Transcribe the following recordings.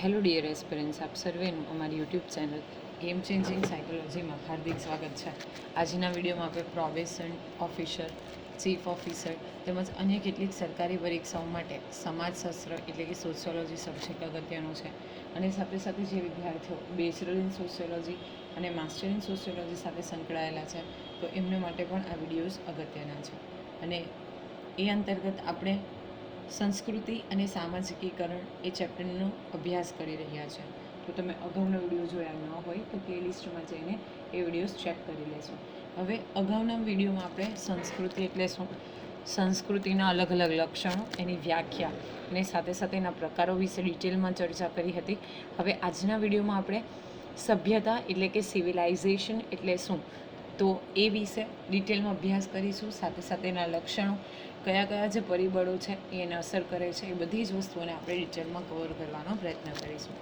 Hello dear aspirants આપ સર્વેનું અમારી યુટ્યુબ ચેનલ ગેમ ચેન્જિંગ સાયકોલોજીમાં હાર્દિક સ્વાગત છે. આજના વિડીયોમાં આપણે પ્રોબેશન ઓફિસર ચીફ ઓફિસર તેમજ અન્ય કેટલીક સરકારી પરીક્ષાઓ માટે સમાજશાસ્ત્ર એટલે કે સોશિયોલોજી સબ્જેક્ટ અગત્યનો છે. અને સાથે સાથે જે વિદ્યાર્થીઓ બેચલર ઇન સોશિયોલોજી અને માસ્ટર ઇન સોશિયોલોજી સાથે સંકળાયેલા છે, તો એમના માટે પણ આ વિડીયોઝ અગત્યના છે. અને એ અંતર્ગત આપણે સંસ્કૃતિ અને સામાજિકીકરણ એ ચેપ્ટરનો અભ્યાસ કરી રહ્યા છે. તો તમે અગાઉના વીડિયો જોયા ન હોય તો પ્લેલિસ્ટમાં જઈને એ વિડીયોઝ ચેક કરી લેશો. હવે અગાઉના વિડીયોમાં આપણે સંસ્કૃતિ એટલે શું? સંસ્કૃતિના અલગ અલગ લક્ષણો, એની વ્યાખ્યા અને સાથે સાથે એના પ્રકારો વિશે ડિટેલમાં ચર્ચા કરી હતી. હવે આજના વિડીયોમાં આપણે સભ્યતા એટલે કે સિવિલાઇઝેશન એટલે શું? તો એ વિશે ડિટેલમાં અભ્યાસ કરીશું. સાથે સાથે એના લક્ષણો, કયા કયા જે પરિબળો છે એ એને અસર કરે છે, એ બધી જ વસ્તુઓને આપણે ડિટેલમાં કવર કરવાનો પ્રયત્ન કરીશું.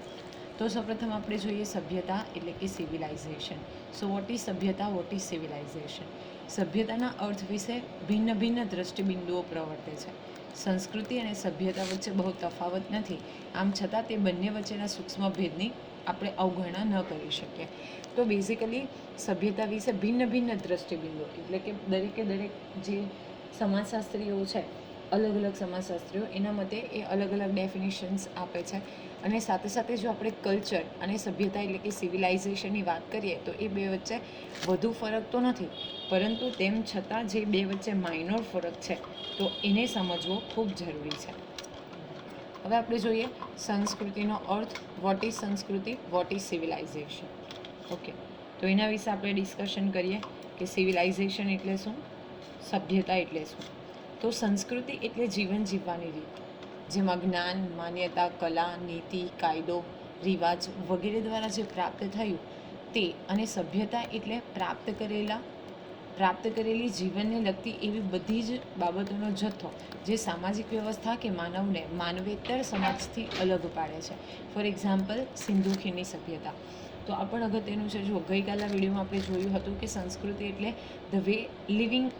તો સૌપ્રથમ આપણે જોઈએ સભ્યતા એટલે કે સિવિલાઇઝેશન સો વોટ ઇઝ સભ્યતા? વોટ ઇઝ સિવિલાઇઝેશન સભ્યતાના અર્થ વિશે ભિન્ન ભિન્ન દ્રષ્ટિબિંદુઓ પ્રવર્તે છે. સંસ્કૃતિ અને સભ્યતા વચ્ચે બહુ તફાવત નથી. આમ છતાં તે બંને વચ્ચેના સૂક્ષ્મ ભેદની આપણે અવગણના ન કરી શકીએ. તો બેઝિકલી સભ્યતા વિશે ભિન્ન ભિન્ન દ્રષ્ટિબિંદુ, એટલે કે દરેકે દરેક જે સમાજશાસ્ત્રીઓ છે, અલગ અલગ સમાજશાસ્ત્રીઓ, એના મતે એ અલગ અલગ ડેફિનેશન્સ આપે છે. અને સાથે સાથે જો આપણે કલ્ચર અને સભ્યતા એટલે કે સિવિલાઇઝેશનની વાત કરીએ, તો એ બે વચ્ચે વધુ ફરક તો નથી. પરંતુ તેમ છતાં જે બે વચ્ચે માઇનોર ફરક છે, તો એને સમજવો ખૂબ જરૂરી છે. હવે આપણે જોઈએ સંસ્કૃતિનો અર્થ વોટ ઇઝ સંસ્કૃતિ વોટ ઇઝ સિવિલાઇઝેશન ઓકે તો એના વિશે આપણે ડિસ્કશન કરીએ કે સિવિલાઇઝેશન એટલે શું? સભ્યતા એટલે શું? તો સંસ્કૃતિ એટલે જીવન જીવવાની રીત. જેમાં જ્ઞાન, માન્યતા, કલા, નીતિ, કાયદો, રિવાજ વગેરે દ્વારા જે પ્રાપ્ત થયું તે અને સભ્યતા એટલે પ્રાપ્ત કરેલા પ્રાપ્ત કરેલી જીવનને લગતી એવી બધી જ બાબતોનો જથ્થો જે સામાજિક વ્યવસ્થા કે માનવને માનવેતર સમાજથી અલગ પાડે છે. ફોર એક્ઝામ્પલ સિંધુ ખીણની સભ્યતા. તો આ પણ અગત્યનું છે. જો ગઈકાલના વિડીયોમાં આપણે જોયું હતું કે સંસ્કૃતિ એટલે the way living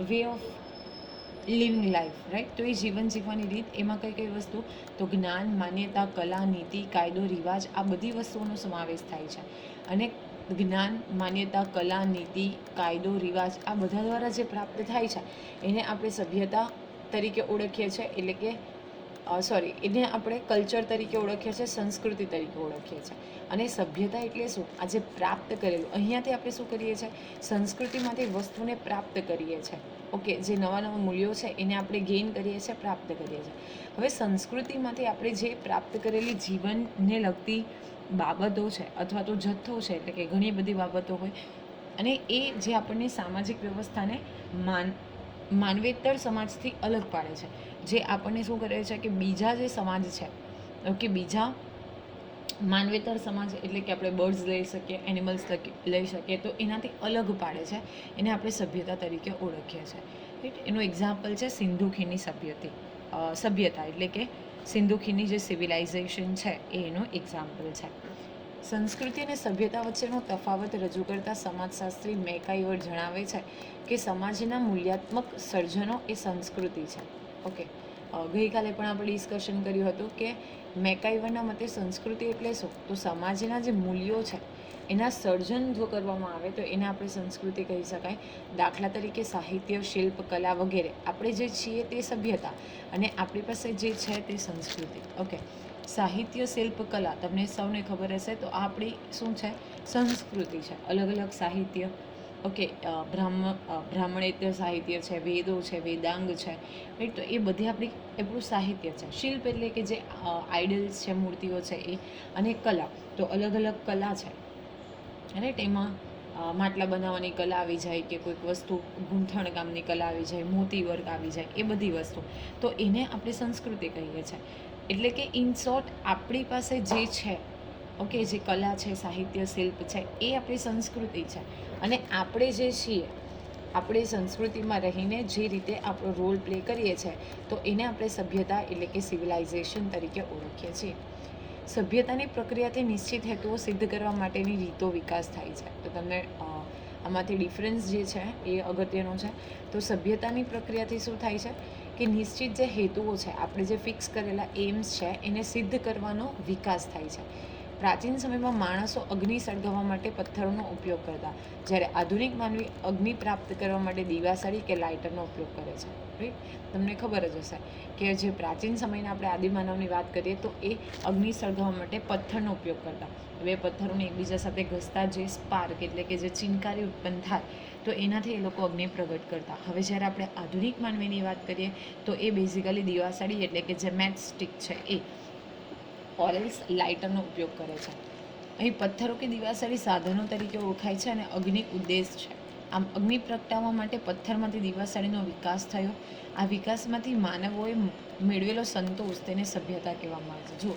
way of living life right તો એ જીવન જીવવાની રીત, એમાં કઈ કઈ વસ્તુ? તો જ્ઞાન, માન્યતા, કલા, નીતિ, કાયદો, રિવાજ આ બધી વસ્તુઓનો સમાવેશ થાય છે. અને જ્ઞાન, માન્યતા, કલા, નીતિ, કાયદો, રિવાજ આ બધા દ્વારા જે પ્રાપ્ત થાય છે, એને આપણે સભ્યતા તરીકે ઓળખીએ છીએ એટલે કે સોરી એને આપણે કલ્ચર તરીકે ઓળખીએ છીએ, સંસ્કૃતિ તરીકે ઓળખીએ છીએ. અને સભ્યતા એટલે શું? આજે પ્રાપ્ત કરેલું, અહીંયાથી આપણે શું કરીએ છીએ? સંસ્કૃતિમાંથી વસ્તુને પ્રાપ્ત કરીએ છીએ. ઓકે, જે નવા નવા મૂલ્યો છે, એને આપણે ગેઇન કરીએ છીએ, પ્રાપ્ત કરીએ છીએ. હવે સંસ્કૃતિમાંથી આપણે જે પ્રાપ્ત કરેલી જીવનને લગતી બાબતો છે અથવા તો જથ્થો છે, એટલે કે ઘણી બધી બાબતો હોય. અને એ જે આપણને સામાજિક વ્યવસ્થાને માન, માનવેતર સમાજથી અલગ પાડે છે. જે આપણને શું કરે છે કે બીજા જે સમાજ છે કે બીજા માનવેતર સમાજ એટલે કે આપણે બર્ડ્સ લઈ શકીએ, એનિમલ્સ લઈ શકીએ, તો એનાથી અલગ પાડે છે. એને આપણે સભ્યતા તરીકે ઓળખીએ છીએ રાઈટ એનું એક્ઝામ્પલ છે સિંધુ ખીણની સભ્યતી સભ્યતા એટલે કે સિંધુ ખીણની જે સિવિલાઇઝેશન છે એ એનું એક્ઝામ્પલ છે. સંસ્કૃતિ અને સભ્યતા વચ્ચેનો તફાવત રજૂ કરતા સમાજશાસ્ત્રી મેકાઈવર જણાવે છે કે સમાજના મૂલ્યાત્મક સર્જનો એ સંસ્કૃતિ છે. ઓકે ગઈકાલે પણ આપણે ડિસ્કશન કર્યું હતું કે મેકાઈવરના મતે સંસ્કૃતિ એટલે શું? તો સમાજના જે મૂલ્યો છે એના સર્જન જો કરવામાં આવે તો એને આપણે સંસ્કૃતિ કહી શકાય. દાખલા તરીકે સાહિત્ય, શિલ્પ, કલા વગેરે આપણે જે છીએ તે સભ્યતા અને આપણી પાસે જે છે તે સંસ્કૃતિ. ઓકે સાહિત્ય, શિલ્પ, કલા તમને સૌને ખબર હશે તો આપણી શું છે? સંસ્કૃતિ છે. અલગ અલગ સાહિત્ય. ઓકે બ્રાહ્મ બ્રાહ્મણેત્ય સાહિત્ય છે, વેદો છે, વેદાંગ છે. રાઈટ તો એ બધી આપણી, આપણું સાહિત્ય છે. શિલ્પ એટલે કે જે આઇડલ્સ છે, મૂર્તિઓ છે એ અને કલા. તો અલગ અલગ કલા છે. રાઈટ એમાં માટલા બનાવવાની કલા આવી જાય કે કોઈક વસ્તુ ગૂંથણ કામની કલા આવી જાય, મોતી વર્ક આવી જાય, એ બધી વસ્તુ. તો એને આપણે સંસ્કૃતિ કહીએ છીએ. એટલે કે ઇન શોર્ટ આપણી પાસે જે છે, ઓકે, જે કલા છે, સાહિત્ય, શિલ્પ છે, એ આપણી સંસ્કૃતિ છે. અને આપણે જે છીએ, આપણે સંસ્કૃતિમાં રહીને જે રીતે આપણો રોલ પ્લે કરીએ છીએ, તો એને આપણે સભ્યતા એટલે કે સિવિલાઇઝેશન તરીકે ઓળખીએ છીએ. સભ્યતાની પ્રક્રિયાથી નિશ્ચિત હેતુઓ સિદ્ધ કરવા માટેની રીતો વિકાસ થાય છે. તો તમને આમાંથી ડિફરન્સ જે છે એ અગત્યનો છે. તો સભ્યતાની પ્રક્રિયાથી શું થાય છે કે નિશ્ચિત જે હેતુઓ છે, આપણે જે ફિક્સ કરેલા એમ્સ છે, એને સિદ્ધ કરવાનો વિકાસ થાય છે. પ્રાચીન સમયમાં માણસો અગ્નિ સળગાવવા માટે પથ્થરોનો ઉપયોગ કરતા, જ્યારે આધુનિક માનવી અગ્નિ પ્રાપ્ત કરવા માટે દીવાસળી કે લાઇટરનો ઉપયોગ કરે છે. રાઈટ તમને ખબર જ હશે કે જે પ્રાચીન સમયના આપણે આદિમાનવની વાત કરીએ તો એ અગ્નિ સળગાવવા માટે પથ્થરનો ઉપયોગ કરતા. હવે પથ્થરોને એકબીજા સાથે ઘસતા જે સ્પાર્ક એટલે કે જે ચિનકારી ઉત્પન્ન થાય, તો એનાથી એ લોકો અગ્નિ પ્રગટ કરતા. હવે જ્યારે આપણે આધુનિક માનવીની વાત કરીએ, તો એ બેઝિકલી દિવાસળી એટલે કે જે મેચ સ્ટિક છે એ. ઓરેલ્સ લાઇટરનો ઉપયોગ કરે છે. અહીં પથ્થરો કે દિવાસળી સાધનો તરીકે ઓળખાય છે અને અગ્નિ ઉદ્દેશ છે. આમ અગ્નિ પ્રગટાવવા માટે પથ્થરમાંથી દિવાસળીનો વિકાસ થયો. આ વિકાસમાંથી માનવોએ મેળવેલો સંતોષ તેને સભ્યતા કહેવામાં આવે છે. જુઓ,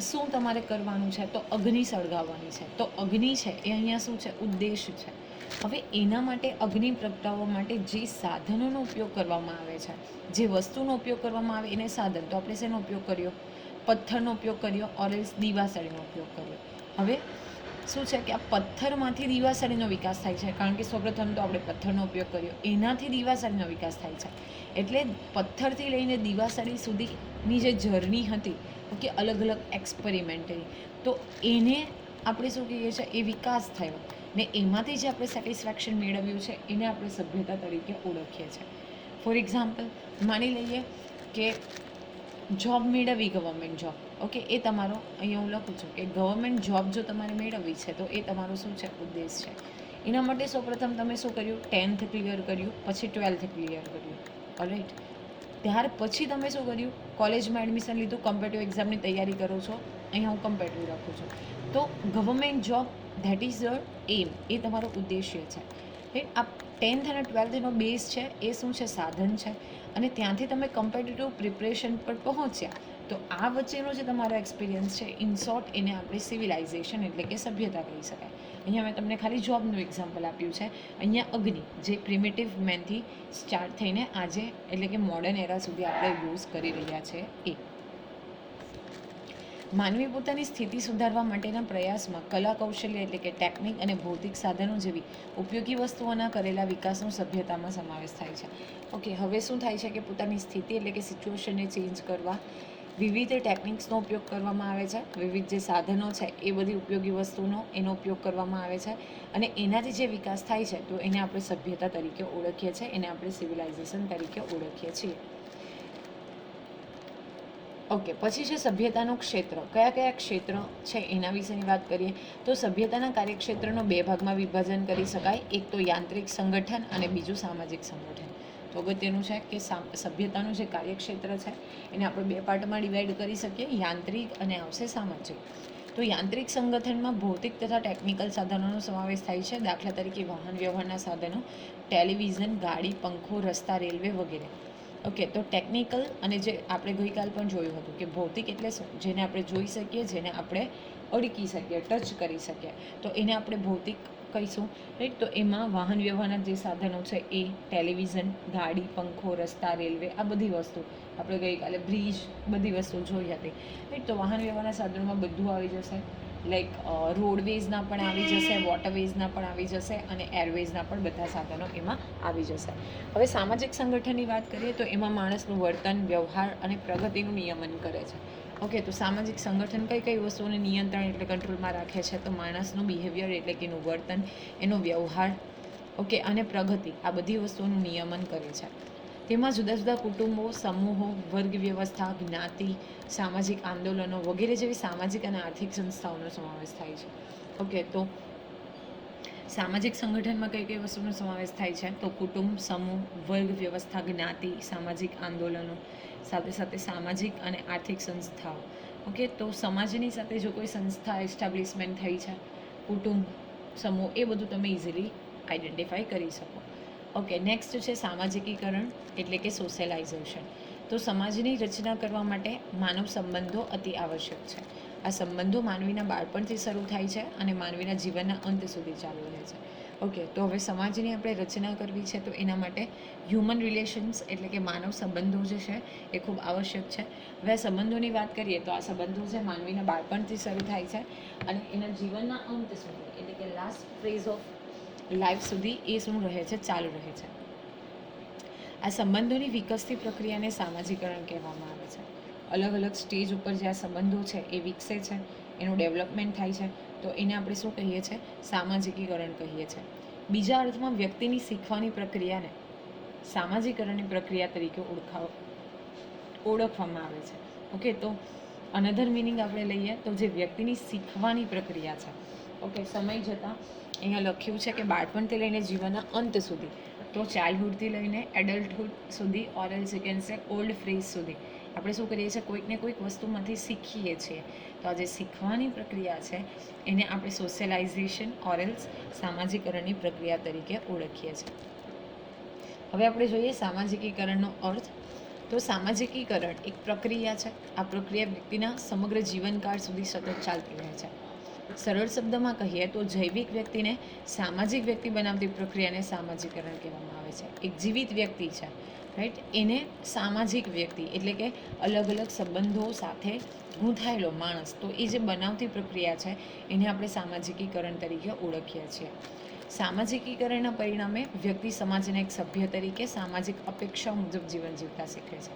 શું તમારે કરવાનું છે? તો અગ્નિ સળગાવવાની છે. તો અગ્નિ છે એ અહીંયા શું છે? ઉદ્દેશ છે. હવે એના માટે અગ્નિ પ્રગટાવવા માટે જે સાધનોનો ઉપયોગ કરવામાં આવે છે, જે વસ્તુનો ઉપયોગ કરવામાં આવે, એને સાધન. તો આપણે શેનો ઉપયોગ કર્યો? પથ્થરનો ઉપયોગ કર્યો ઓરેલ્સ દીવાસળીનો ઉપયોગ કર્યો. હવે, શું છે કે આ પથ્થરમાંથી દીવાસળીનો વિકાસ થાય છે? કારણ કે સૌપ્રથમ તો આપણે પથ્થરનો ઉપયોગ કર્યો. એનાથી દીવાસળીનો વિકાસ થાય છે. એટલે પથ્થરથી લઈને દીવાસળી સુધીની જે જર્ની હતી, ઓકે, અલગ અલગ એક્સપેરિમેન્ટની તો એને આપણે શું કહીએ છીએ? એ વિકાસ થયો. ને એમાંથી જે આપણે સેટિસ્ફેક્શન મેળવ્યું છે, એને આપણે સભ્યતા તરીકે ઓળખીએ છીએ. ફોર એક્ઝામ્પલ માની લઈએ કે જોબ મેળવવી ગવર્મેન્ટ જોબ ઓકે એ તમારો, અહીંયા હું લખું છું કે ગવર્મેન્ટ જોબ જો તમારે મેળવવી છે, તો એ તમારો શું છે? ઉદ્દેશ છે. એના માટે સૌપ્રથમ તમે શું કર્યું? ટેન્થ ક્લિયર કર્યું, પછી ટ્વેલ્થ ક્લિયર કર્યું. ઓલરાઈટ ત્યાર પછી તમે શું કર્યું? કોલેજમાં એડમિશન લીધું કમ્પેટિવ એક્ઝામની તૈયારી કરો છો. અહીંયા હું કમ્પેટિવ રાખું છું. તો government job that is your aim એ તમારો ઉદ્દેશ્ય છે. આ ટેન્થ અને ટ્વેલ્થનો બેઝ છે, એ શું છે, સાધન છે. અને ત્યાંથી તમે કમ્પિટિટિવ પ્રિપરેશન પર પહોંચ્યા, તો આ વચ્ચેનો જે તમારો એક્સપિરિયન્સ છે ઇન શોર્ટ એને આપણે સિવિલાઇઝેશન એટલે કે સભ્યતા કહી શકાય. અહીંયા મેં તમને ખાલી જોબનું એક્ઝામ્પલ આપ્યું છે. અહીંયા અગ્નિ, જે પ્રિમેટિવ મેનથી સ્ટાર્ટ થઈને આજે એટલે કે મોડર્ન એરા સુધી આપણે યુઝ કરી રહ્યા છે, એ. માનવી પોતાની સ્થિતિ સુધારવા માટેના પ્રયાસમાં કલા કૌશલ્ય એટલે કે ટેકનિક અને ભૌતિક સાધનો જેવી ઉપયોગી વસ્તુઓના કરેલા વિકાસનો સભ્યતામાં સમાવેશ થાય છે. ઓકે હવે શું થાય છે કે પોતાની સ્થિતિ એટલે કે સિચ્યુએશનને ચેન્જ કરવા, વિવિધ ટેકનિક્સનો ઉપયોગ કરવામાં આવે છે, વિવિધ જે સાધનો છે એ બધી ઉપયોગી વસ્તુનો એનો ઉપયોગ કરવામાં આવે છે અને એનાથી જે વિકાસ થાય છે તો એને આપણે સભ્યતા તરીકે ઓળખીએ છીએ, એને આપણે સિવિલાઇઝેશન તરીકે ઓળખીએ છીએ. ઓકે, પછી છે સભ્યતાનું ક્ષેત્ર. કયા કયા ક્ષેત્ર છે એના વિશેની વાત કરીએ, તો સભ્યતાના કાર્યક્ષેત્રનો બે ભાગમાં વિભાજન કરી શકાય. એક તો યાંત્રિક સંગઠન અને બીજું સામાજિક સંગઠન. તો અગત્યનું છે કે સભ્યતાનું જે કાર્યક્ષેત્ર છે, એને આપણે બે પાર્ટમાં ડિવાઈડ કરી શકીએ, યાંત્રિક અને આવશે સામાજિક. તો યાંત્રિક સંગઠનમાં ભૌતિક તથા ટેકનિકલ સાધનોનો સમાવેશ થાય છે. દાખલા તરીકે વાહન વ્યવહારના સાધનો ટેલિવિઝન ગાડી, પંખો, રસ્તા રેલવે વગેરે. ઓકે, તો ટેકનિકલ અને જે આપણે ગઈકાલ પણ જોયું હતું કે ભૌતિક એટલે જેને આપણે જોઈ શકીએ, જેને આપણે અડકી શકીએ ટચ કરી શકીએ. તો એને આપણે ભૌતિક કહીશું રાઈટ તો એમાં વાહન વ્યવહારના જે સાધનો છે, એ ટેલિવિઝન ગાડી, પંખો, રસ્તા રેલવે આ બધી વસ્તુ. આપણે ગઈકાલે બ્રિજ બધી વસ્તુ જોઈ હતી. રાઈટ તો વાહન વ્યવહારના સાધનોમાં બધું આવી જશે. લાઈક રોડવેઝના પણ આવી જશે વોટરવેઝના પણ આવી જશે અને એરવેઝના પણ બધા સાધનો એમાં આવી જશે. હવે સામાજિક સંગઠનની વાત કરીએ તો એમાં માણસનું વર્તન, વ્યવહાર અને પ્રગતિનું નિયમન કરે છે. ઓકે તો સામાજિક સંગઠન કઈ કઈ વસ્તુઓને નિયંત્રણ એટલે કંટ્રોલમાં રાખે છે? તો માણસનું બિહેવિયર એટલે કે એનું વર્તન, એનો વ્યવહાર ઓકે અને પ્રગતિ આ બધી વસ્તુઓનું નિયમન કરે છે. તેમાં જુદા જુદા કુટુંબો, સમૂહો, વર્ગ, વ્યવસ્થા, જ્ઞાતિ, સામાજિક આંદોલનો વગેરે જેવી સામાજિક અને આર્થિક સંસ્થાઓનો સમાવેશ થાય છે. ઓકે, તો સામાજિક સંગઠનમાં કઈ કઈ વસ્તુનો સમાવેશ થાય છે? તો કુટુંબ, સમૂહ, વર્ગ, વ્યવસ્થા, જ્ઞાતિ, સામાજિક આંદોલનો, સાથે સાથે સામાજિક અને આર્થિક સંસ્થાઓ. ઓકે, તો સમાજની સાથે જો કોઈ સંસ્થા એસ્ટાબ્લિશમેન્ટ થઈ છે, કુટુંબ, સમૂહ, એ બધું તમે ઇઝીલી આઈડેન્ટિફાઈ કરી શકો. ઓકે નેક્સ્ટ છે સામાજિકીકરણ, એટલે કે સોશિયલાઇઝેશન તો સમાજની રચના કરવા માટે માનવ સંબંધો અતિ આવશ્યક છે. આ સંબંધો માનવીના બાળપણથી શરૂ થાય છે અને માનવીના જીવનના અંત સુધી ચાલુ રહે છે. ઓકે તો હવે સમાજની આપણે રચના કરવી છે તો એના માટે હ્યુમન રિલેશન્સ એટલે કે માનવ સંબંધો જે છે એ ખૂબ આવશ્યક છે. હવે સંબંધોની વાત કરીએ તો આ સંબંધો છે માનવીના બાળપણથી શરૂ થાય છે અને એના જીવનના અંત સુધી, એટલે કે લાસ્ટ ફેઝ ઓફ લાઈફ સુધી એ શું રહે છે, ચાલુ રહે છે. આ સંબંધોની વિકસતી પ્રક્રિયાને સામાજિકરણ કહેવામાં આવે છે. અલગ અલગ સ્ટેજ ઉપર જે આ સંબંધો છે, એ વિકસે છે, એનું ડેવલપમેન્ટ થાય છે, તો એને આપણે શું કહીએ છીએ સામાજિકીકરણ કહીએ છીએ બીજા અર્થમાં, વ્યક્તિની શીખવાની પ્રક્રિયાને સામાજિકરણની પ્રક્રિયા તરીકે ઓળખાવ, ઓળખવામાં આવે છે. ઓકે, તો અનધર મિનિંગ આપણે લઈએ તો જે વ્યક્તિની શીખવાની પ્રક્રિયા છે. ઓકે, સમય જતાં અહીંયા લખ્યું છે કે બાળપણથી લઈને જીવનના અંત સુધી, તો ચાઇલ્ડહુડથી લઈને એડલ્ટહુડ સુધી ઓરલ સે ઓલ્ડ ફ્રેઝ સુધી, આપણે શું કરીએ છીએ કોઈક ને કોઈક વસ્તુમાંથી શીખીએ છીએ. તો આ જે શીખવાની પ્રક્રિયા છે, એને આપણે સોશિયલાઇઝેશન ઓરેલ્સ સામાજિકરણની પ્રક્રિયા તરીકે ઓળખીએ છીએ. હવે આપણે જોઈએ સામાજિકીકરણનો અર્થ. તો સામાજિકીકરણ એક પ્રક્રિયા છે. આ પ્રક્રિયા વ્યક્તિના સમગ્ર જીવનકાળ સુધી સતત ચાલતી રહે છે. સરળ શબ્દમાં કહીએ તો જૈવિક વ્યક્તિને સામાજિક વ્યક્તિ બનાવતી પ્રક્રિયાને સામાજિકરણ કહેવામાં આવે છે. એક જીવિત વ્યક્તિ છે રાઈટ એને સામાજિક વ્યક્તિ એટલે કે અલગ અલગ સંબંધો સાથે ગૂંથાયેલો માણસ, તો એ જે બનાવતી પ્રક્રિયા છે, એને આપણે સામાજિકીકરણ તરીકે ઓળખીએ છીએ. સામાજિકીકરણના પરિણામે વ્યક્તિ સમાજના એક સભ્ય તરીકે સામાજિક અપેક્ષા મુજબ જીવન જીવતા શીખે છે.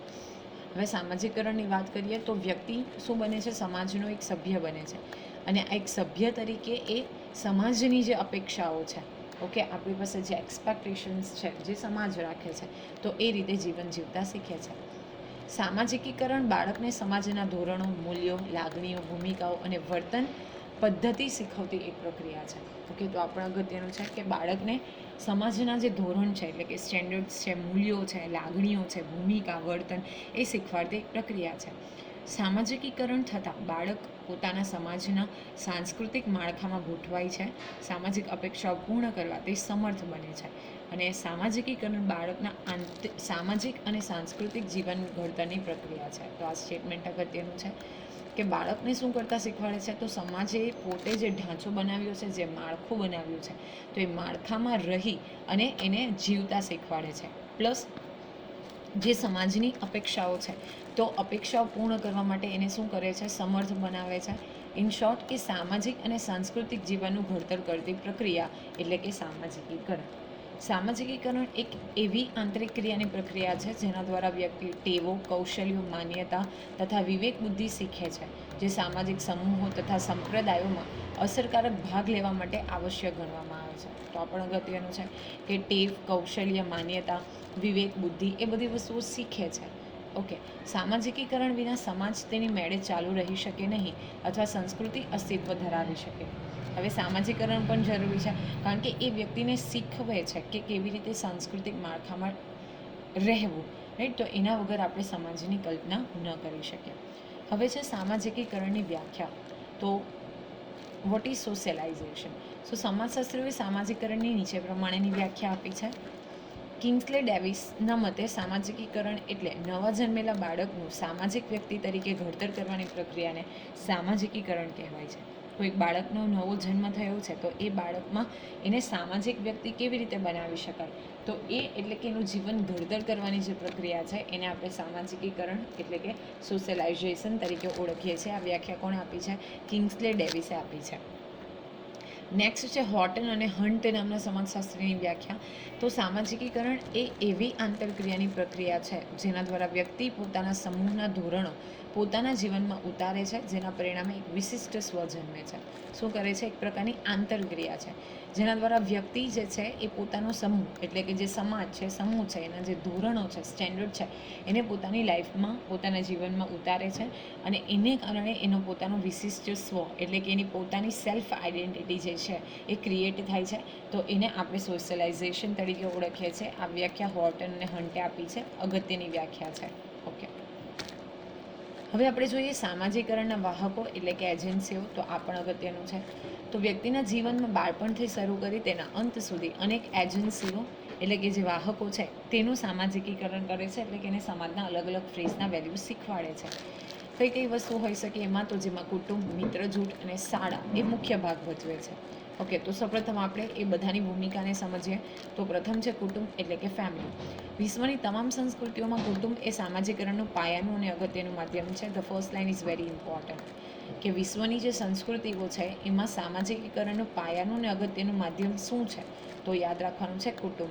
હવે સામાજિકરણની વાત કરીએ તો વ્યક્તિ શું બને છે? સમાજનો એક સભ્ય બને છે. અને એક સભ્ય તરીકે એ સમાજની જે અપેક્ષાઓ છે, ઓકે, આપણી પાસે જે એક્સપેક્ટેશન્સ છે, જે સમાજ રાખે છે, તો એ રીતે જીવન જીવતા શીખે છે. સામાજિકીકરણ બાળકને સમાજના ધોરણો, મૂલ્યો, લાગણીઓ, ભૂમિકાઓ અને વર્તન પદ્ધતિ શીખવતી એક પ્રક્રિયા છે. ઓકે, તો આપણે અગત્યનું છે કે બાળકને સમાજના જે ધોરણ છે, એટલે કે સ્ટેન્ડર્ડ્સ છે, મૂલ્યો છે, લાગણીઓ છે, ભૂમિકા, વર્તન, એ શીખવાડતી એક પ્રક્રિયા છે. સામાજિકીકરણ થતાં બાળક પોતાના સમાજના સાંસ્કૃતિક માળખામાં ગોઠવાય છે, સામાજિક અપેક્ષાઓ પૂર્ણ કરવા તે સમર્થ બને છે અને સામાજિકીકરણ બાળકના આંત સામાજિક અને સાંસ્કૃતિક જીવન ઘડતરની પ્રક્રિયા છે. તો આ સ્ટેટમેન્ટ અગત્યનું છે કે બાળકને શું કરતાં શીખવાડે છે? તો સમાજે પોતે જે ઢાંચો બનાવ્યો છે, જે માળખું બનાવ્યું છે, તો એ માળખામાં રહી અને એને જીવતા શીખવાડે છે. પ્લસ જે સમાજની અપેક્ષાઓ છે. તો અપેક્ષાઓ પૂર્ણ કરવા માટે એને શું કરે છે? સમર્થ બનાવે છે. ઇન શોર્ટ કે સામાજિક અને સાંસ્કૃતિક જીવનનું ઘડતર કરતી પ્રક્રિયા એટલે કે સામાજિકીકરણ. સામાજિકીકરણ એક એવી આંતરિક ક્રિયાની પ્રક્રિયા છે જેના દ્વારા વ્યક્તિ ટેવો, કૌશલ્યો, માન્યતા તથા વિવેક બુદ્ધિ શીખે છે. જે સામાજિક સમૂહો તથા સંપ્રદાયોમાં અસરકારક ભાગ લેવા માટે આવશ્યક ગણવામાં આવે છે. તો આ પણ અગત્યનું છે કે ટેવ, કૌશલ્ય, માન્યતા, વિવેક, બુદ્ધિ એ બધી વસ્તુઓ શીખે છે. ઓકે, સામાજિકીકરણ વિના સમાજ તેની મેળે ચાલુ રહી શકે નહીં અથવા સંસ્કૃતિ અસ્તિત્વ ધરાવી શકે. હવે સામાજિકરણ પણ જરૂરી છે કારણ કે એ વ્યક્તિને શીખવે છે કે કેવી રીતે સાંસ્કૃતિક માળખામાં રહેવું રાઈટ તો એના વગર આપણે સમાજની કલ્પના ન કરી શકીએ. હવે છે સામાજિકીકરણની વ્યાખ્યા. તો વોટ ઇઝ સોશિયલાઇઝેશન સો સમાજશાસ્ત્રીઓએ સામાજિકરણની નીચે પ્રમાણેની વ્યાખ્યા આપી છે. કિંગ્સલે ડેવિસના મતે સામાજિકીકરણ એટલે નવા જન્મેલા બાળકનું સામાજિક વ્યક્તિ તરીકે ઘડતર કરવાની પ્રક્રિયાને સામાજિકીકરણ કહેવાય છે. કોઈક બાળકનો નવો જન્મ થયો છે, તો એ બાળકમાં એને સામાજિક વ્યક્તિ કેવી રીતે બનાવી શકાય? તો એ એટલે કે એનું જીવન ઘડતર કરવાની જે પ્રક્રિયા છે, એને આપણે સામાજિકીકરણ એટલે કે સોશિયલાઇઝેશન તરીકે ઓળખીએ છીએ. આ વ્યાખ્યા કોણે આપી છે? કિંગ્સલે ડેવિસે આપી છે. નેક્સ્ટ છે હોટન અને હન્ટ નામના સમાજશાસ્ત્રીની વ્યાખ્યા. તો સામાજિકીકરણ એ એવી આંતરક્રિયાની પ્રક્રિયા છે, જેના દ્વારા વ્યક્તિ પોતાના સમૂહના ધોરણો પોતાના જીવનમાં ઉતારે છે, જેના પરિણામે એક વિશિષ્ટ સ્વ જન્મે છે. શું કરે છે? એક પ્રકારની આંતરક્રિયા છે. જેના દ્વારા વ્યક્તિ જે છે એ પોતાનો સમૂહ, એટલે કે જે સમાજ છે, સમૂહ છે, એના જે ધોરણો છે સ્ટેન્ડર્ડ છે, એને પોતાની લાઈફમાં પોતાના જીવનમાં ઉતારે છે અને એને કારણે એનો પોતાનો વિશિષ્ટ સ્વ, એટલે કે એની પોતાની સેલ્ફ આઈડેન્ટિટી જે છે એ ક્રિએટ થાય છે. તો એને આપણે સોશિયલાઇઝેશન તરીકે ઓળખીએ છીએ. આ વ્યાખ્યા હોર્ટન અને હન્ટે આપી છે. અગત્યની વ્યાખ્યા છે. ઓકે હવે આપણે જોઈએ સામાજિકરણના વાહકો, એટલે કે એજન્સીઓ તો આ પણ અગત્યનું છે. તો વ્યક્તિના જીવનમાં બાળપણથી શરૂ કરી તેના અંત સુધી અનેક એજન્સીઓ એટલે કે જે વાહકો છે, તેનું સામાજિકીકરણ કરે છે, એટલે કે એને સમાજના અલગ અલગ ફ્રેઝના વેલ્યુ શીખવાડે છે. કઈ કઈ વસ્તુ હોઈ શકે એમાં તો જેમાં કુટુંબ, મિત્ર જૂથ અને શાળા એ મુખ્ય ભાગ ભજવે છે. ઓકે, તો સૌપ્રથમ આપણે એ બધાની ભૂમિકાને સમજીએ. તો પ્રથમ છે કુટુંબ, એટલે કે ફેમિલી વિશ્વની તમામ સંસ્કૃતિઓમાં કુટુંબ એ સામાજિકરણનું પાયાનું અને અગત્યનું માધ્યમ છે. The first line is very important કે વિશ્વની જે સંસ્કૃતિઓ છે, એમાં સામાજિકીકરણનું પાયાનું અને અગત્યનું માધ્યમ શું છે? તો યાદ રાખવાનું છે કુટુંબ.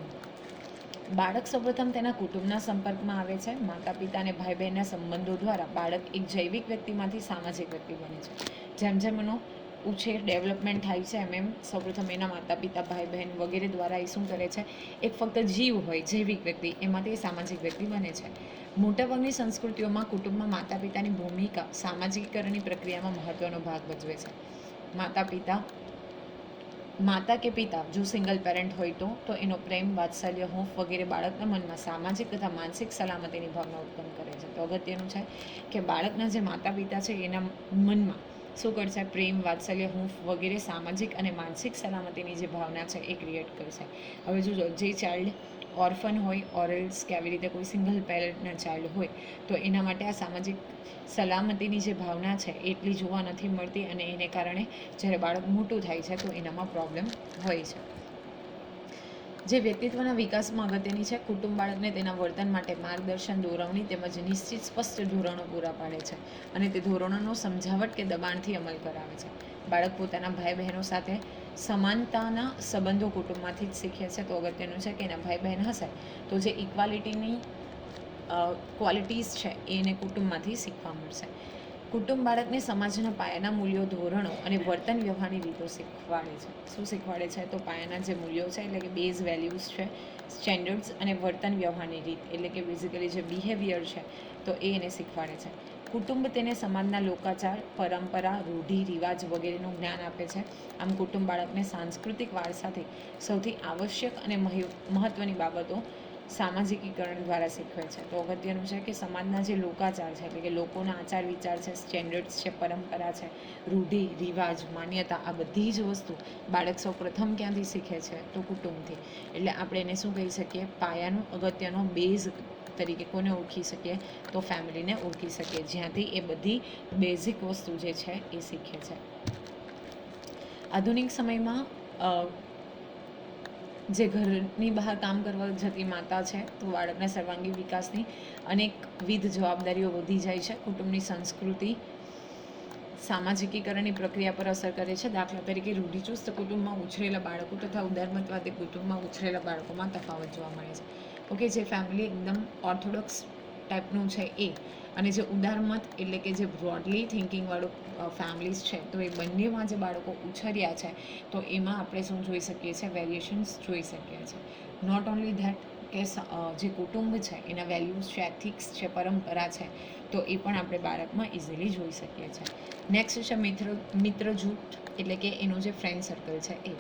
બાળક સૌપ્રથમ તેના કુટુંબના સંપર્કમાં આવે છે. માતા પિતા અને ભાઈ બહેનના સંબંધો દ્વારા બાળક એક જૈવિક વ્યક્તિમાંથી સામાજિક વ્યક્તિ બને છે. જેમ જેમ એનો ઉછેર ડેવલપમેન્ટ થાય છે એમ એમ. સૌપ્રથમ એના માતા પિતા, ભાઈ બહેન વગેરે દ્વારા એ શું કરે છે, એક ફક્ત જીવ હોય, જૈવિક વ્યક્તિ એમાંથી સામાજિક વ્યક્તિ બને છે. મોટાભાગની સંસ્કૃતિઓમાં કુટુંબમાં માતા પિતાની ભૂમિકા સામાજિકકરણની પ્રક્રિયામાં મહત્ત્વનો ભાગ ભજવે છે. માતા પિતા, માતા કે પિતા, જો સિંગલ પેરેન્ટ હોય તો તો એનો પ્રેમ, વાત્સલ્ય, હૂંફ વગેરે બાળકના મનમાં સામાજિક તથા માનસિક સલામતીની ભાવના ઉત્પન્ન કરે છે. તો અગત્યનું છે કે બાળકના જે માતા પિતા છે, એના મનમાં શું કરશે પ્રેમ, વાત્સલ્ય, હૂંફ વગેરે સામાજિક અને માનસિક સલામતીની જે ભાવના છે એ ક્રિએટ કરશે. હવે જોજો જે ચાઇલ્ડ ઓર્ફન હોય ઓરલ્સ કે આવી રીતે કોઈ સિંગલ પેરેન્ટના ચાઇલ્ડ હોય, તો એના માટે આ સામાજિક સલામતીની જે ભાવના છે એટલી જોવા નથી મળતી અને એને કારણે જ્યારે બાળક મોટું થાય છે, તો એનામાં પ્રોબ્લેમ હોય છે. જે વ્યક્તિત્વના વિકાસમાં અગત્યની છે, કુટુંબ બાળકને તેના વર્તન માટે માર્ગદર્શન દોરવણી તેમજ નિશ્ચિત સ્પષ્ટ ધોરણો પૂરા પાડે છે અને તે ધોરણોનો સમજાવટ કે દબાણથી અમલ કરાવે છે. બાળક પોતાના ભાઈ બહેનો સાથે સમાનતાના સંબંધો કુટુંબમાંથી જ શીખે છે. તો અગત્યનું છે કે એના ભાઈ બહેન હશે તો જે ઇક્વાલિટીની ક્વોલિટીઝ છે એને કુટુંબમાંથી શીખવા મળશે. કુટુંબ બાળકને સમાજના પાયાના મૂલ્યો, ધોરણો અને વર્તન વ્યવહારની રીતો શીખવાડે છે. શું શીખવાડે છે? તો પાયાના જે મૂલ્યો છે, એટલે કે બેઝ વેલ્યુઝ છે સ્ટેન્ડર્ડ્સ અને વર્તન વ્યવહારની રીત, એટલે કે બેઝિકલી જે બિહેવિયર છે, તો એ એને શીખવાડે છે. કુટુંબ તેને સમાજના લોકાચાર, પરંપરા, રૂઢિ, રિવાજ વગેરેનું જ્ઞાન આપે છે. આમ કુટુંબ બાળકને સાંસ્કૃતિક વારસાથી સૌથી આવશ્યક અને મહત્ત્વની બાબતો સામાજિકીકરણ દ્વારા શીખવે છે. તો અગત્યનું છે કે સમાજના જે લોકાચાર છે, એટલે કે લોકોના આચાર વિચાર છે સ્ટેન્ડર્ડ્સ છે, પરંપરા છે, રૂઢિ, રિવાજ, માન્યતા, આ બધી જ વસ્તુ બાળક સૌ પ્રથમ ક્યાંથી શીખે છે? તો કુટુંબથી. એટલે આપણે એને શું કહી શકીએ? પાયાનું અગત્યનો બેઝ તરીકે કોને ઓળખી શકીએ? તો ફેમિલીને ઓળખી શકીએ. જ્યાંથી એ બધી બેઝિક વસ્તુ જે છે એ શીખે છે. આધુનિક સમયમાં જે ઘરની બહાર કામ કરવા જતી માતા છે, તો બાળકના સર્વાંગી વિકાસની અનેકવિધ જવાબદારીઓ વધી જાય છે. કુટુંબની સંસ્કૃતિ સામાજિકીકરણની પ્રક્રિયા પર અસર કરે છે. દાખલા તરીકે રૂઢિચુસ્ત કુટુંબમાં ઉછરેલા બાળકો તથા ઉદારમતવાદી કુટુંબમાં ઉછરેલા બાળકોમાં તફાવત જોવા મળે છે. ઓકે, જે ફેમિલી એકદમ ઓર્થોડોક્સ ટાઈપનું છે એ. અને જે ઉદારમત એટલે કે જે બ્રોડલી થિંકિંગવાળું ફેમિલીઝ છે, તો એ બંનેમાં જે બાળકો ઉછર્યા છે, તો એમાં આપણે શું જોઈ શકીએ છીએ? વેરિએશન્સ જોઈ શકીએ છીએ. નોટ ઓન્લી ધેટ કે જે કુટુંબ છે, એના વેલ્યુઝ છે એથિક્સ છે, પરંપરા છે, તો એ પણ આપણે બાળકમાં ઇઝીલી જોઈ શકીએ છીએ. નેક્સ્ટ છે મિત્ર મિત્ર જૂથ, એટલે કે એનું જે ફ્રેન્ડ સર્કલ છે એ.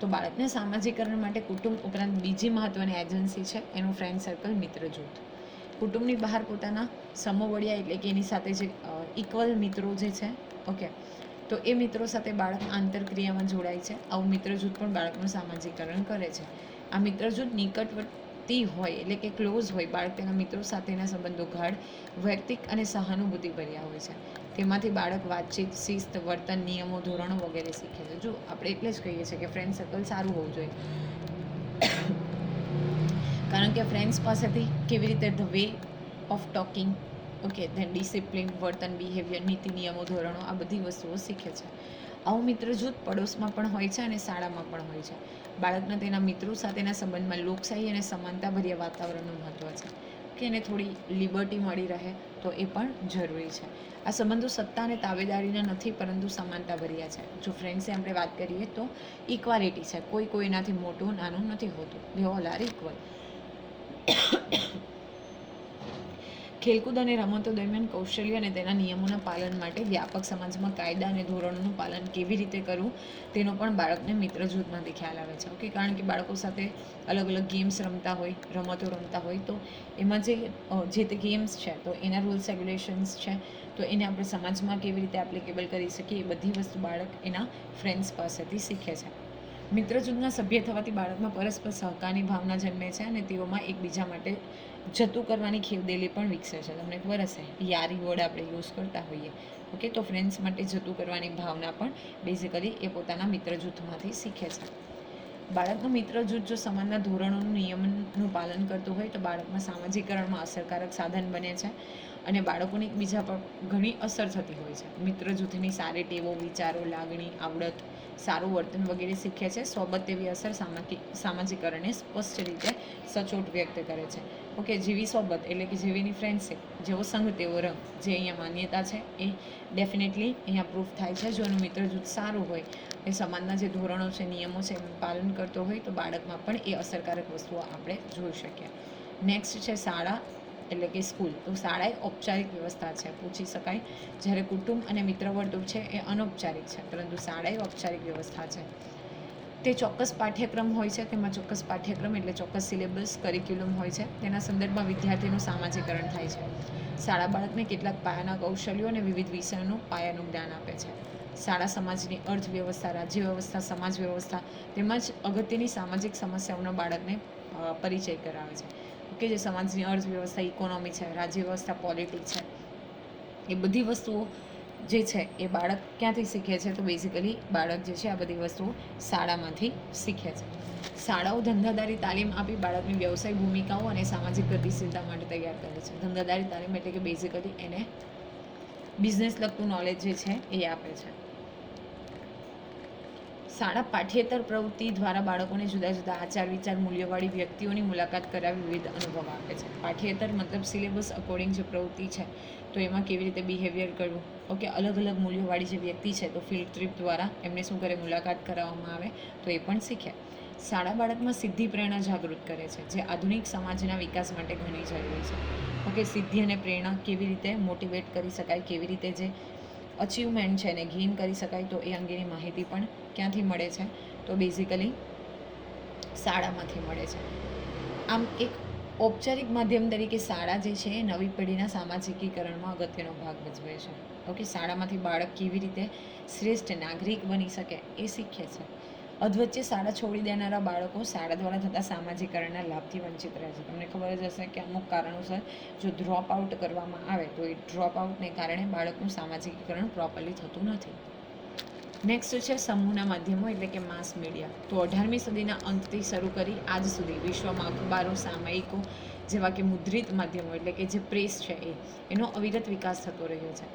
તો બાળકને સામાજિકરણ માટે કુટુંબ ઉપરાંત બીજી મહત્ત્વની એજન્સી છે, એનું ફ્રેન્ડ સર્કલ મિત્ર જૂથ. કુટુંબની બહાર પોતાના સમોવડિયા એટલે કે એની સાથે જે ઇક્વલ મિત્રો જે છે ઓકે તો એ મિત્રો સાથે બાળક આંતરક્રિયામાં જોડાય છે. આવું મિત્ર જૂથ પણ બાળકનું સામાજિકરણ કરે છે. આ મિત્ર જૂથ નિકટવર્તી હોય એટલે કે ક્લોઝ હોય, બાળક તેના મિત્રો સાથેના સંબંધો ગાઢ, વૈયક્તિક અને સહાનુભૂતિ ભર્યા હોય છે. તેમાંથી બાળક વાતચીત, શિસ્ત, વર્તન, નિયમો, ધોરણો વગેરે શીખે છે. જો આપણે એટલે જ કહીએ છીએ કે ફ્રેન્ડ સર્કલ સારું હોવું જોઈએ. કારણ કે ફ્રેન્ડ્સ પાસેથી કેવી રીતે the way of talking okay then discipline વર્તન બિહેવિયર નીતિ, નિયમો, ધોરણો, આ બધી વસ્તુઓ શીખે છે. આવું મિત્ર જૂથ પડોશમાં પણ હોય છે અને શાળામાં પણ હોય છે. બાળકને તેના મિત્રો સાથેના સંબંધમાં લોકશાહી અને સમાનતાભર્યા વાતાવરણનું મહત્ત્વ છે. કે એને થોડી લિબર્ટી મળી રહે તો એ પણ જરૂરી છે. આ સંબંધો સત્તા અને તાવેદારીના નથી, પરંતુ સમાનતાભર્યા છે. જો ફ્રેન્ડ્સે આપણે વાત કરીએ તો ઇક્વાલિટી છે. કોઈ કોઈનાથી મોટું, નાનું નથી હોતું. દે ઓલ આર ઇક્વલ ખેલકૂદ અને રમતો દરમિયાન કૌશલ્ય અને તેના નિયમોના પાલન માટે વ્યાપક સમાજમાં કાયદા અને ધોરણોનું પાલન કેવી રીતે કરવું, તેનો પણ બાળકને મિત્ર જૂથમાંથી ખ્યાલ આવે છે. ઓકે, કારણ કે બાળકો સાથે અલગ અલગ ગેમ્સ રમતા હોય, રમતો રમતા હોય, તો એમાં જે જે તે ગેમ્સ છે, તો એના રૂલ્સ, રેગ્યુલેશન્સ છે, તો એને આપણે સમાજમાં કેવી રીતે એપ્લિકેબલ કરી શકીએ એ બધી વસ્તુ બાળક એના ફ્રેન્ડ્સ પાસેથી શીખે છે. મિત્ર જૂથના સભ્ય થવાથી બાળકમાં પરસ્પર સહકારની ભાવના જન્મે છે અને તેઓમાં એકબીજા માટે જતું કરવાની ખેવદેલી પણ વિકસે છે. તમને ખબર હશે, યારી વર્ડ આપણે યુઝ કરતા હોઈએ. ઓકે તો ફ્રેન્ડ્સ માટે જતું કરવાની ભાવના પણ બેઝિકલી એ પોતાના મિત્ર જૂથમાંથી શીખે છે. બાળકનું મિત્ર જૂથ જો સમાજના ધોરણોનું નિયમનનું પાલન કરતું હોય તો બાળકમાં સામાજિકરણમાં અસરકારક સાધન બને છે અને બાળકોને એકબીજા પર ઘણી અસર થતી હોય છે. મિત્ર જૂથની સારી ટેવો, વિચારો, લાગણી, આવડત સારું વર્તન વગેરે શીખે છે, સોબત તેવી અસર સામાજિક સામાજિકરણને સ્પષ્ટ રીતે સચોટ વ્યક્ત કરે છે. ઓકે, જેવી સોબત એટલે કે જેવીની ફ્રેન્ડશિપ જેવો સંઘ તેવો રંગ, જે અહીંયા માન્યતા છે એ ડેફિનેટલી અહીંયા પ્રૂફ થાય છે. જો એનું મિત્ર જૂથ સારું હોય, એ સમાજના જે ધોરણો છે, નિયમો છે, એનું પાલન કરતો હોય, તો બાળકમાં પણ એ અસરકારક વસ્તુઓ આપણે જોઈ શકીએ. નેક્સ્ટ છે શાળા. એટલે કે સ્કૂલ, તો શાળા એક ઔપચારિક વ્યવસ્થા છે, પૂછી શકાય. જ્યારે કુટુંબ અને મિત્ર વર્તુળ છે, એ અનૌપચારિક છે, પરંતુ શાળા એ ઔપચારિક વ્યવસ્થા છે. તે ચોક્કસ પાઠ્યક્રમ હોય છે, તેમાં ચોક્કસ પાઠ્યક્રમ એટલે ચોક્કસ સિલેબસ કરિક્યુલમ હોય છે. તેના સંદર્ભમાં વિદ્યાર્થીનું સામાજિકરણ થાય છે. શાળા બાળકને કેટલાક પાયાના કૌશલ્યો અને વિવિધ વિષયોનું પાયાનું જ્ઞાન આપે છે. શાળા સમાજની અર્થવ્યવસ્થા, રાજ્ય વ્યવસ્થા, સમાજ વ્યવસ્થા તેમજ અગત્યની સામાજિક સમસ્યાઓનો બાળકને પરિચય કરાવે છે. કે જે સમાજની અર્થવ્યવસ્થા ઇકોનોમી છે રાજ્ય વ્યવસ્થા પોલિટિક્સ છે, એ બધી વસ્તુઓ જે છે એ બાળક ક્યાંથી શીખે છે? તો બેઝિકલી બાળક જે છે આ બધી વસ્તુઓ શાળામાંથી શીખે છે. શાળાઓ ધંધાદારી તાલીમ આપી બાળકની વ્યવસાય ભૂમિકાઓ અને સામાજિક ગતિશીલતા માટે તૈયાર કરે છે. ધંધાદારી તાલીમ એટલે કે બેઝિકલી એને બિઝનેસ લગતું નોલેજ જે છે એ આપે છે. શાળા પાઠ્યેતર પ્રવૃત્તિ દ્વારા બાળકોને જુદા જુદા આચાર, વિચાર, મૂલ્યવાળી વ્યક્તિઓની મુલાકાત કરાવી વિવિધ અનુભવ આપે છે. પાઠ્યેતર મતલબ સિલેબસ અકોર્ડિંગ જે પ્રવૃત્તિ છે, તો એમાં કેવી રીતે બિહેવિયર કરવું? ઓકે, અલગ અલગ મૂલ્યોવાળી જે વ્યક્તિ છે, તો ફિલ્ડ ટ્રીપ દ્વારા એમને શું કરે, મુલાકાત કરાવવામાં આવે, તો એ પણ શીખે. શાળા બાળકમાં સિદ્ધિ પ્રેરણા જાગૃત કરે છે, જે આધુનિક સમાજના વિકાસ માટે ઘણી જરૂરી છે. ઓકે, સિદ્ધિ અને પ્રેરણા કેવી રીતે મોટિવેટ કરી શકાય, કેવી રીતે જે અચીવમેન્ટ છે એને ગેઇન કરી શકાય તો એ અંગેની માહિતી પણ ક્યાંથી મળે છે? તો બેઝિકલી શાળામાંથી મળે છે. આમ એક ઔપચારિક માધ્યમ તરીકે શાળા જે છે એ નવી પેઢીના સામાજિકીકરણમાં અગત્યનો ભાગ ભજવે છે. ઓકે, શાળામાંથી બાળક કેવી રીતે શ્રેષ્ઠ નાગરિક બની શકે એ શીખે છે. અધવચ્ચે શાળા છોડી દેનારા બાળકો શાળા દ્વારા થતા સામાજિકરણના લાભથી વંચિત રહે છે. તમને ખબર જ હશે કે અમુક કારણોસર જો ડ્રોપ આઉટ કરવામાં આવે તો એ ડ્રોપ આઉટને કારણે બાળકનું સામાજિકીકરણ પ્રોપરલી થતું નથી. નેક્સ્ટ છે સમૂહના માધ્યમો એટલે કે માસ મીડિયા તો અઢારમી સદીના અંતથી શરૂ કરી આજ સુધી વિશ્વમાં અખબારો, સામયિકો જેવા કે મુદ્રિત માધ્યમો એટલે કે જે પ્રેસ છે એ, એનો અવિરત વિકાસ થતો રહ્યો છે.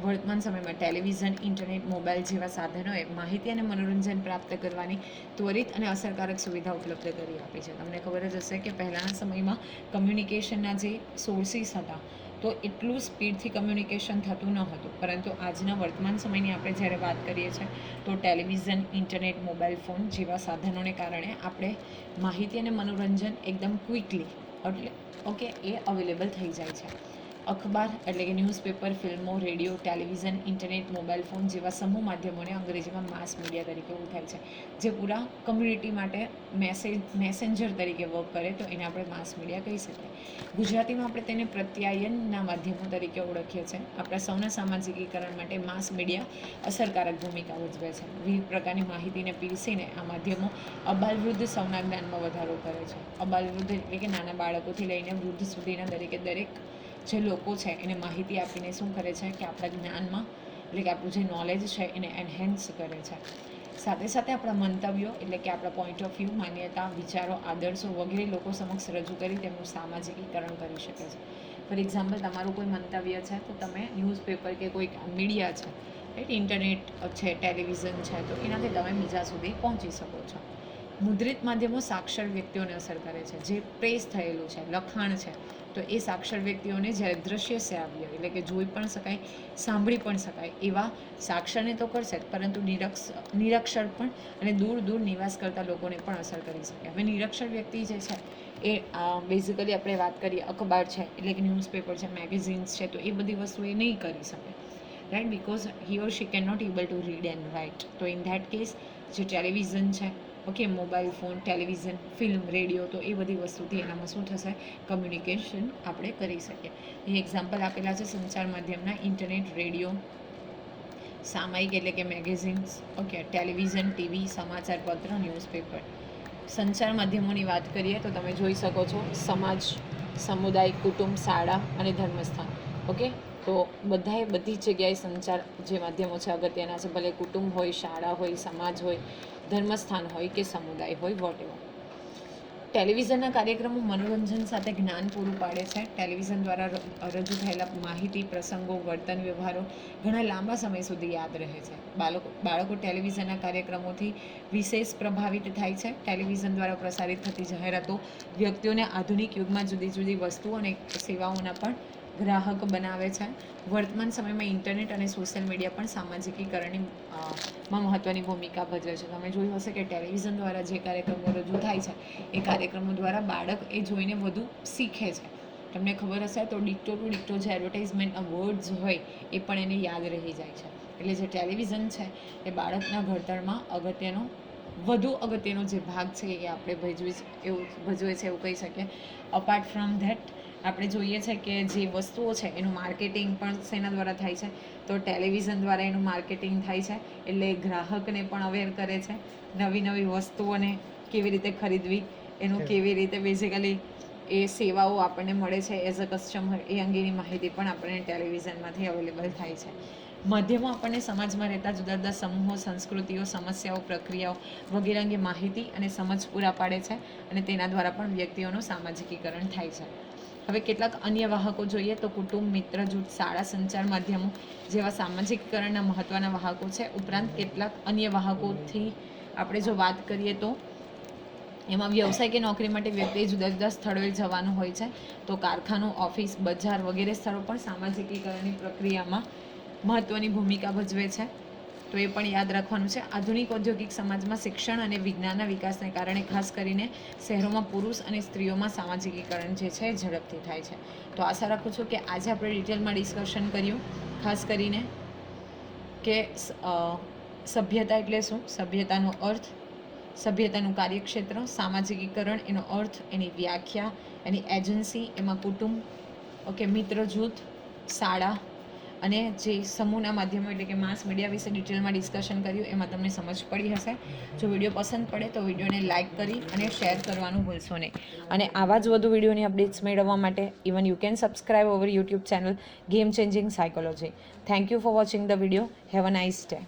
વર્તમાન સમયમાં ટેલિવિઝન, ઇન્ટરનેટ, મોબાઈલ જેવા સાધનોએ માહિતી અને મનોરંજન પ્રાપ્ત કરવાની ત્વરિત અને અસરકારક સુવિધા ઉપલબ્ધ કરી આપી છે. તમને ખબર જ હશે કે પહેલાંના સમયમાં કમ્યુનિકેશનના જે સોર્સિસ હતા, તો એટલું સ્પીડથી કમ્યુનિકેશન થતું ન હતું. પરંતુ આજના વર્તમાન સમયની આપણે જ્યારે વાત કરીએ છીએ, તો ટેલિવિઝન, ઇન્ટરનેટ, મોબાઈલ ફોન જેવા સાધનોને કારણે આપણે માહિતી અને મનોરંજન એકદમ ક્વિકલી એટલે ઓકે એ અવેલેબલ થઈ જાય છે. અખબાર એટલે કે ન્યૂઝપેપર ફિલ્મો, radio television internet mobile phone જેવા સમૂહ માધ્યમોને અંગ્રેજીમાં માસ મીડિયા તરીકે ઓળખાય છે. જે પૂરા કમ્યુનિટી માટે મેસેજ મેસેન્જર તરીકે વર્ક કરે તો એને આપણે માસ મીડિયા કહી શકીએ. ગુજરાતીમાં આપણે તેને પ્રત્યાયનના માધ્યમો તરીકે ઓળખીએ છીએ. આપણા સૌના સામાજિકીકરણ માટે માસ મીડિયા અસરકારક ભૂમિકા ભજવે છે. વિવિધ પ્રકારની માહિતીને પીરસીને આ માધ્યમો અબાલવૃદ્ધ સૌના જ્ઞાનમાં વધારો કરે છે. અબાલવૃદ્ધ એટલે કે નાના બાળકોથી લઈને વૃદ્ધ સુધીના દરેકે દરેક જે લોકો છે એને માહિતી આપીને શું કરે છે કે આપણા જ્ઞાનમાં, એટલે કે આપણું જે નોલેજ છે એને એનહેન્સ કરે છે. સાથે સાથે આપણા મંતવ્યો, એટલે કે આપણા પોઈન્ટ ઓફ વ્યૂ માન્યતા, વિચારો, આદર્શો વગેરે લોકો સમક્ષ રજૂ કરી તેમનું સામાજિકીકરણ કરી શકે છે. ફોર એક્ઝામ્પલ તમારું કોઈ મંતવ્ય છે તો તમે ન્યૂઝપેપર કે કોઈ મીડિયા છે રાઈટ ઇન્ટરનેટ છે ટેલિવિઝન છે, તો એનાથી તમે બીજા સુધી પહોંચી શકો છો. મુદ્રિત માધ્યમો સાક્ષર વ્યક્તિઓને અસર કરે છે. જે પ્રેસ થયેલું છે, લખાણ છે, તો એ સાક્ષર વ્યક્તિઓને જ્યારે દ્રશ્ય શ્રાવ્ય એટલે કે જોઈ પણ શકાય, સાંભળી પણ શકાય, એવા સાક્ષરને તો કરશે પરંતુ નિરક્ષ, નિરક્ષર પણ અને દૂર દૂર નિવાસ કરતા લોકોને પણ અસર કરી શકે. હવે નિરક્ષર વ્યક્તિ જે છે, એ બેઝિકલી આપણે વાત કરીએ, અખબાર છે, એટલે કે ન્યૂઝપેપર છે મેગેઝિન્સ છે, તો એ બધી વસ્તુ એ નહીં કરી શકે. Right because he or she can not able to read and write તો ઇન ધેટ કેસ જે ટેલિવિઝન છે okay, mobile phone, television, film, radio, તો એ બધી વસ્તુથી એનામાં શું થશે? કમ્યુનિકેશન આપણે કરી શકીએ. અહીં એક્ઝામ્પલ આપેલા છે સંચાર માધ્યમના ઇન્ટરનેટ રેડિયો સામાયિક એટલે કે મેગેઝિન્સ ઓકે, ટેલિવિઝન, ટીવી, સમાચાર પત્ર ન્યૂઝપેપર સંચાર માધ્યમોની વાત કરીએ તો તમે જોઈ શકો છો સમાજ, સમુદાય, કુટુંબ, શાળા અને ધર્મસ્થાન. ઓકે? તો બધાએ બધી જગ્યાએ સંચાર જે માધ્યમો છે, અગત્યના છે, ભલે કુટુંબ હોય, શાળા હોય, સમાજ હોય, ધર્મસ્થાન હોય કે સમુદાય હોય વોટ ટેલિવિઝનના કાર્યક્રમો મનોરંજન સાથે જ્ઞાન પૂરું પાડે છે. ટેલિવિઝન દ્વારા રજૂ થયેલા માહિતી, પ્રસંગો, વર્તન, વ્યવહારો ઘણા લાંબા સમય સુધી યાદ રહે છે. બાળકો બાળકો ટેલિવિઝનના કાર્યક્રમોથી વિશેષ પ્રભાવિત થાય છે. ટેલિવિઝન દ્વારા પ્રસારિત થતી જાહેરાતો વ્યક્તિઓને આધુનિક યુગમાં જુદી જુદી વસ્તુઓ અને સેવાઓના પણ ગ્રાહક બનાવે છે. વર્તમાન સમયમાં ઇન્ટરનેટ અને સોશિયલ મીડિયા પણ સામાજિકીકરણની માં મહત્ત્વની ભૂમિકા ભજવે છે. તમે જોયું હશે કે ટેલિવિઝન દ્વારા જે કાર્યક્રમો રજૂ થાય છે, એ કાર્યક્રમો દ્વારા બાળક એ જોઈને વધુ શીખે છે. તમને ખબર હશે તો ડિક્ટો ટુ ડિક્ટો જે એડવર્ટાઇઝમેન્ટના વર્ડ્સ હોય, એ પણ એને યાદ રહી જાય છે. એટલે જે ટેલિવિઝન છે, એ બાળકના ઘડતરમાં અગત્યનો, વધુ અગત્યનો જે ભાગ છે એ આપણે ભજવી, એવું ભજવે છે એવું કહી શકીએ. અપાર્ટ ફ્રોમ ધેટ આપણે જોઈએ છે કે જે વસ્તુઓ છે એનું માર્કેટિંગ પણ શેના દ્વારા થાય છે? તો ટેલિવિઝન દ્વારા એનું માર્કેટિંગ થાય છે એટલે ગ્રાહકને પણ અવેર કરે છે નવી નવી વસ્તુઓને કેવી રીતે ખરીદવી એનું કેવી રીતે બેઝિકલી એ સેવાઓ આપણને મળે છે એઝ અ કસ્ટમર એ અંગેની માહિતી પણ આપણને ટેલિવિઝનમાંથી અવેલેબલ થાય છે. માધ્યમો આપણને સમાજમાં રહેતા જુદા જુદા સમૂહો સંસ્કૃતિઓ સમસ્યાઓ પ્રક્રિયાઓ વગેરે અંગે માહિતી અને સમજ પૂરા પાડે છે અને તેના દ્વારા પણ વ્યક્તિઓનું સામાજિકીકરણ થાય છે. હવે કેટલાક અન્ય વાહકો જોઈએ તો કુટુંબ, મિત્ર, જૂથ, શાળા, સંચાર માધ્યમો જેવા સામાજિકકરણના મહત્ત્વના વાહકો છે. ઉપરાંત કેટલાક અન્ય વાહકોથી આપણે જો વાત કરીએ તો એમાં વ્યવસાય કે નોકરી માટે વ્યક્તિએ જુદા જુદા સ્થળોએ જવાનું હોય છે. તો કારખાનું, ઓફિસ, બજાર વગેરે સ્થળો પણ સામાજિકીકરણની પ્રક્રિયામાં મહત્ત્વની ભૂમિકા ભજવે છે. તો એ પણ યાદ રાખવાનું છે. આધુનિક ઔદ્યોગિક સમાજમાં શિક્ષણ અને વિજ્ઞાનના વિકાસને કારણે ખાસ કરીને શહેરોમાં પુરુષ અને સ્ત્રીઓમાં સામાજિકીકરણ જે છે ઝડપથી થાય છે. તો આશા રાખું છું કે આજે આપણે ડિટેલમાં ડિસ્કશન કર્યું. ખાસ કરીને કે સભ્યતા એટલે શું? સભ્યતાનો અર્થ, સભ્યતાનું કાર્યક્ષેત્ર, સામાજિકીકરણ, એનો અર્થ, એની વ્યાખ્યા, એની એજન્સી, એમાં કુટુંબ, ઓકે, મિત્ર જૂથ, શાળા અને જે સમૂહના માધ્યમો એટલે કે માસ મીડિયા વિશે ડિટેલમાં ડિસ્કશન કર્યું, એમાં તમને સમજ પડી હશે. જો વીડિયો પસંદ પડે તો વિડીયોને લાઇક કરી અને શેર કરવાનું ભૂલશો નહીં. અને આવા જ વધુ વિડીયોની અપડેટ્સ મેળવવા માટે even you can subscribe over YouTube channel game changing psychology thank you for watching the video have a nice day